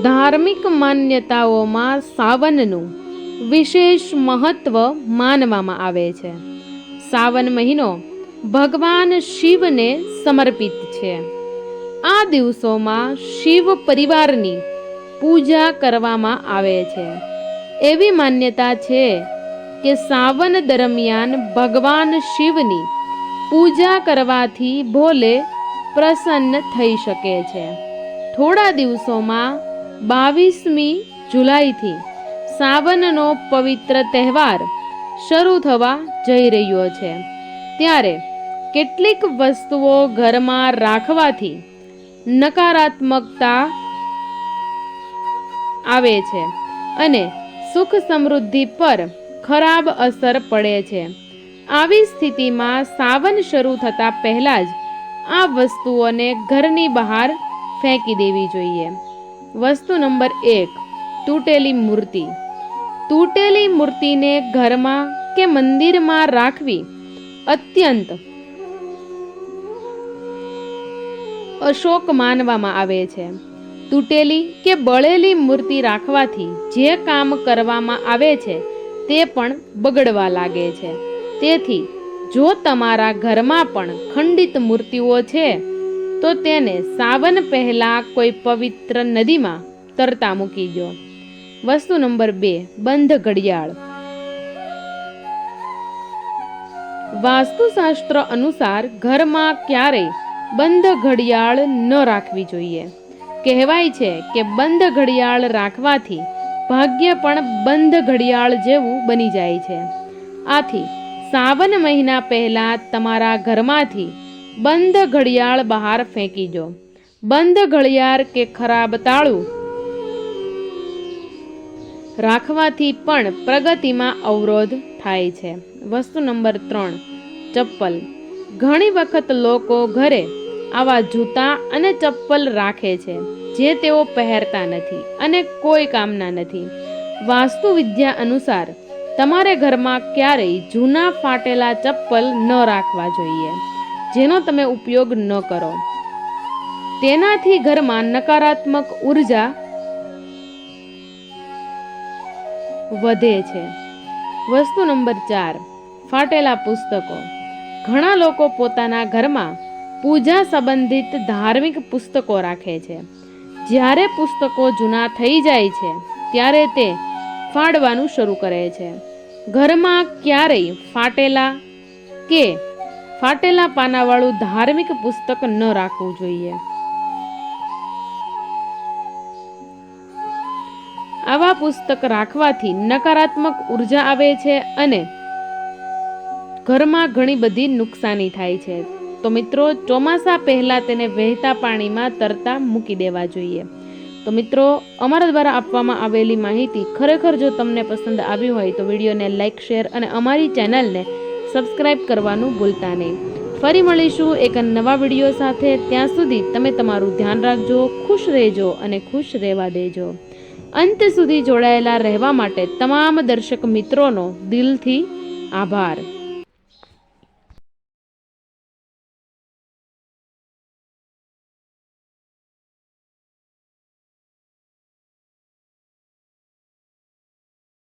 ધાર્મિક માન્યતાઓમાં સાવનનું વિશેષ મહત્વ માનવામાં આવે છે. સાવન મહિનો ભગવાન શિવને સમર્પિત છે. આ દિવસોમાં શિવ પરિવારની પૂજા કરવામાં આવે છે. એવી માન્યતા છે કે સાવન દરમિયાન ભગવાન શિવની પૂજા કરવાથી ભોલે પ્રસન્ન થઈ શકે છે. થોડા દિવસોમાં બાવીસમી જુલાઈથી સાવનનો પવિત્ર તહેવાર શરૂ થવા જઈ રહ્યો છે. ત્યારે કેટલીક વસ્તુઓ ઘરમાં રાખવાથી નકારાત્મકતા આવે છે અને સુખ સમૃદ્ધિ પર ખરાબ અસર પડે છે. આવી સ્થિતિમાં સાવન શરૂ થતાં પહેલાં જ આ વસ્તુઓને ઘરની બહાર ફેંકી દેવી જોઈએ. વસ્તુ નંબર એક, તૂટેલી મૂર્તિ. તૂટેલી મૂર્તિને ઘરમાં કે મંદિરમાં રાખવી અત્યંત અશોક માનવામાં આવે છે. તૂટેલી કે બળેલી મૂર્તિ રાખવાથી જે કામ કરવામાં આવે છે તે પણ બગડવા લાગે છે. તેથી, જો તમારા ઘરમાં પણ ખંડિત મૂર્તિઓ છે તો તેને સાવન પહેલા કોઈ પવિત્ર નદીમાં તરતા મૂકી દો વસ્તુ નંબર બે, બંધ ઘડિયાળ. વાસ્તુશાસ્ત્ર અનુસાર ઘરમાં ક્યારેય બંધ ઘડિયાળ ન રાખવી જોઈએ. કહેવાય છે કે બંધ ઘડિયાળ રાખવાથી ભાગ્ય પણ બંધ ઘડિયાળ જેવું બની જાય છે. આથી સાવન મહિના પહેલા તમારા ઘરમાંથી બંધ ઘડિયાળ બહાર ફેંકી જો બંધ ઘડિયાળ કે ખરાબ તાળું? રાખવાથી પણ પ્રગતિમાં અવરોધ થાય છે. વસ્તુ નંબર ત્રણ, ચપ્પલ. ઘણી વખત લોકો ઘરે આવા જૂતા અને ચપ્પલ રાખે છે, જે તેઓ પહેરતા નથી અને કોઈ કામના નથી. વાસ્તુ વિદ્યા અનુસાર, તમારે ઘરમાં ક્યારેય જૂના ફાટેલા ચપ્પલ ન રાખવા જોઈએ. જેનો તમે ઉપયોગ ન કરો. તેનાથી ઘરમાં નકારાત્મક ઊર્જા વધે છે. વસ્તુ નંબર ચાર, ફાટેલા પુસ્તકો. ઘણા લોકો પોતાના ઘરમાં પૂજા સંબંધિત ધાર્મિક પુસ્તકો રાખે છે. જ્યારે પુસ્તકો જૂના થઈ જાય છે, ત્યારે તે ફાડવાનું શરૂ કરે છે. ઘરમાં ક્યારેય ફાટેલા કે ફાટેલા પાનાવાળું ધાર્મિક પુસ્તક ન રાખવું જોઈએ. આવા પુસ્તક રાખવાથી નકારાત્મક ઊર્જા આવે છે અને ઘરમાં ઘણી બધી નુકસાની થાય છે. તો મિત્રો, ચોમાસા પહેલાં તેને વહેતા પાણીમાં તરતા મૂકી દેવા જોઈએ. તો મિત્રો, અમારા દ્વારા આપવામાં આવેલી માહિતી ખરેખર જો તમને પસંદ આવી હોય તો વિડીયોને લાઇક શેર અને અમારી ચેનલને સબસ્ક્રાઇબ કરવાનું ભૂલતા નહીં. ફરી મળીશું એક નવા વીડિયો સાથે. ત્યાં સુધી તમે તમારું ધ્યાન રાખજો, ખુશ રહેજો અને ખુશ રહેવા દેજો. અંત સુધી જોડાયેલા રહેવા માટે તમામ દર્શક મિત્રોનો દિલથી આભાર.